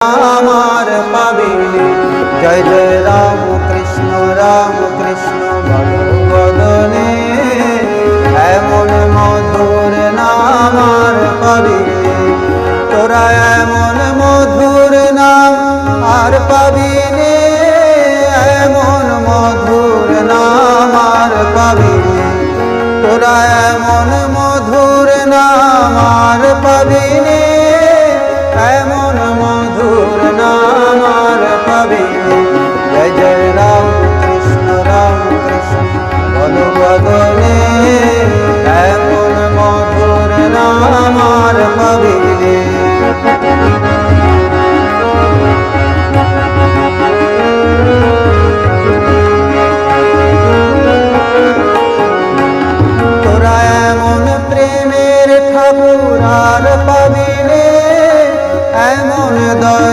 আমার পাবে। জয় জয়, রাম কৃষ্ণ রাম কৃষ্ণ বদনে এমন মধুর নাম আর পাবে। তোরা এমন মধুর নাম আর পাবি এমন মধুর নাম আর পাবি তোরা এমন মধুর বদলে এখন মধুর নাম আর পাবিলে তোরা এমন প্রেমের ঠাকুর আর